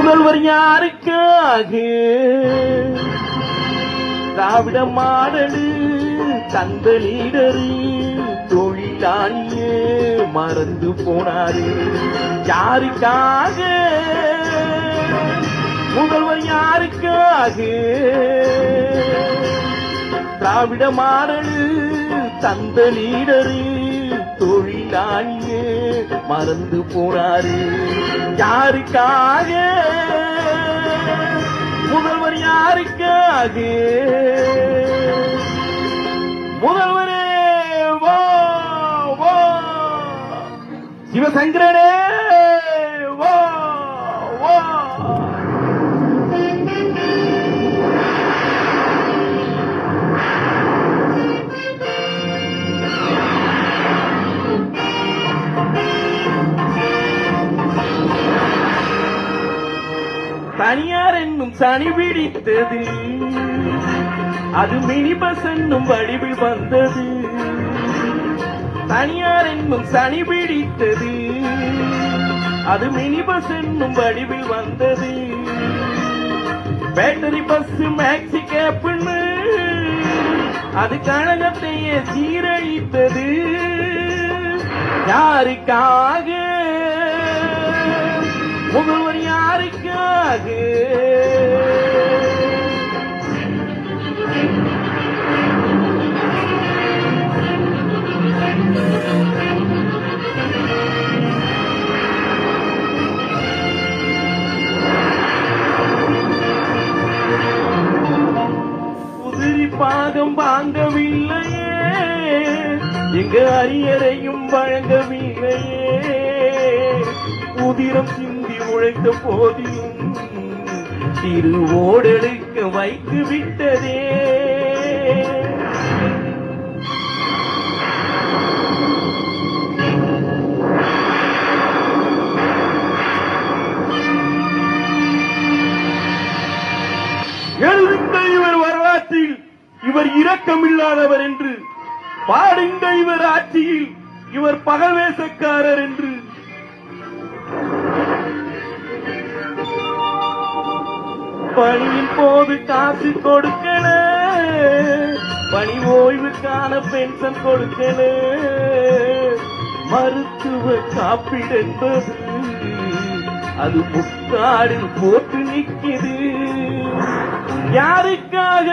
முதல்வர் யாருக்காக? திராவிட மாடலு தந்த லீடரு தொழிலாளியே மறந்து போனாரு. யாருக்காக? முதல்வர் யாருக்காக? திராவிட மாடலு தந்த லீடரு தொழிலாளியே மறந்து போனாரு. யாருக்காக? முதல்வர் யாருக்காக? முதல்வரே வா வா. சிவசங்கரனே! தனியார் என்னும் சனி பிடித்தது. அது மினி பஸ் என்னும் வடிவில் வந்தது. தனியார் என்னும் சனி பிடித்தது. அது மினி பஸ் என்னும் வடிவில் வந்தது. பேட்டரி பஸ் மேக்ஸி கேப்னு அது கழகத்தையே சீரழித்தது. யாருக்காக? முகவரி யாருக்காக குதிரி பாகம் வாங்கவில்லையே. எங்க அரியரையும் வழங்கவில்லையே. உதிரம் சிந்தி உழைத்த போதிலும் திருவோடெடுக்க வைத்து விட்டதே. எழுதுங்கள் இவர் வரலாற்றில் இவர் இரக்கமில்லாதவர் என்று பாடுங்கள் இவர் ஆட்சியில் இவர் பகவேசக்காரர் என்று பணியின் போது காசு கொடுக்கல. பணி ஓய்வுக்கான பென்ஷன் கொடுக்கல. மருத்துவ காப்பீடு என்பது அது முக்காடில் போட்டு நிக்குது யாருக்காக